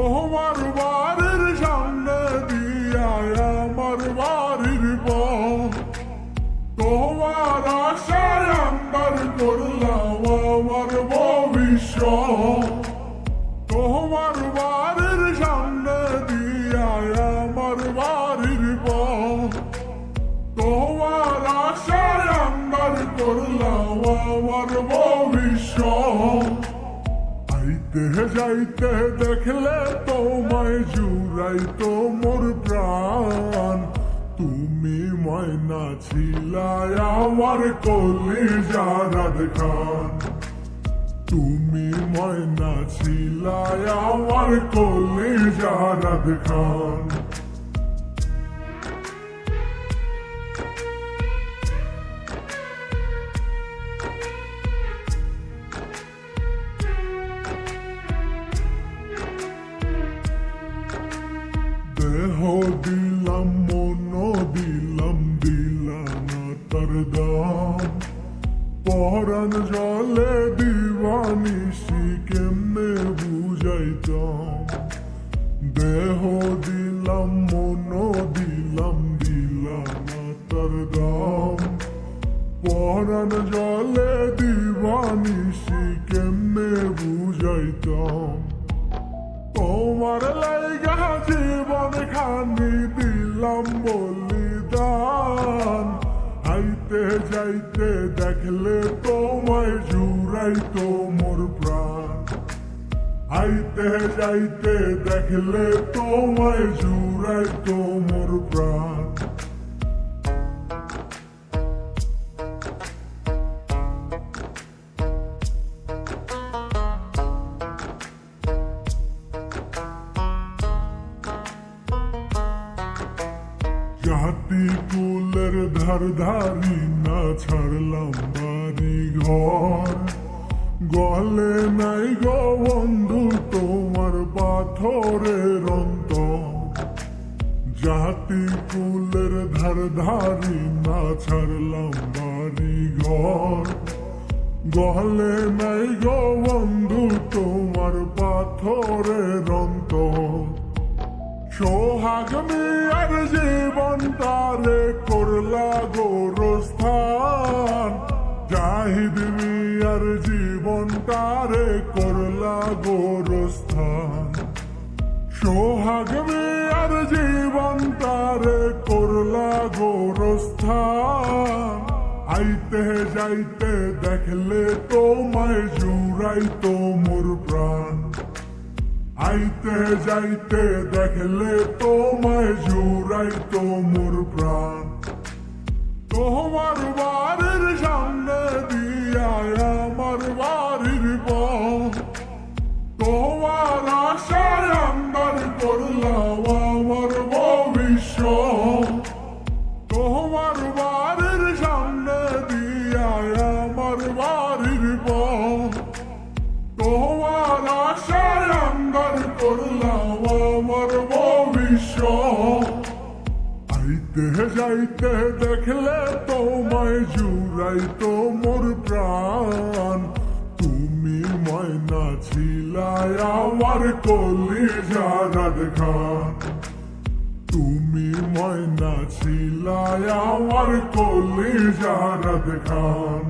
তোমার বাড়ির সামনে দিয়ায় আমার বাড়ির পথ। তোমার আশায় আন্দার করলাম আমার ভবিষ্যৎ। তোমার বাড়ির সামনে দিয়ায় আমার বাড়ির পথ। তোমার আশায় আন্দার করলাম আমার ভবিষ্যৎ। যাইতে যাইতে দেখলে তোমায় জুড়াই তো মোর প্রাণ। তুমি ময়না ছিলাই আমার কলি যারাদ খান তুমি ময়না ছিলাই আমার কলি যারাদ খান পরাণ জলে দিবানিসি কেমনে বুঝাইতাম? দেহ দিলাম, মন দিলাম দিলাম তার দাম। পরাণ জলে দিবানিসি কেমনে বুঝাইতাম? তোমার লাইগা জীবন খানি দিলাম আইতে যাইতে দেখলে তোমায় জুড়াই তো মোর প্রাণ আইতে যাইতে দেখলে তোমায় জুড়াই তো মোর প্রাণ জাতি কুলের ধার ধারি না ছাড়লাম বাড়ি ঘর। গলে নাই গো বন্ধু, তোমার পাথরের অন্তর। জাতি কুলের ধার ধারি না ছাড়লাম বাড়ি ঘর। গলে নাই গো বন্ধু, তোমার পাথরের অন্তর। সোহাগ মিয়ার জীবন তারে করলা গোরস্থান জাহিদ মিয়ার জীবন তারে করলা গোরস্থান সোহাগ মিয়ার জীবন তারে করলা গোরস্থান আইতে যাইতে দেখলে তোমায় জুড়াই তো মোর প্রাণ। আইতে যাইতে দেখলে তোমায় জুড়াই তো মোর প্রাণ। তোমার করলাম আমার ভবিষ্যৎ আইতে যাইতে দেখলে তোমায় জুড়াই তো মোর প্রাণ তুমি ময়না ছিলায় আমার কলি জারাদ খান। তুমি ময়না ছিলায় আমার কলি জারাদ খান।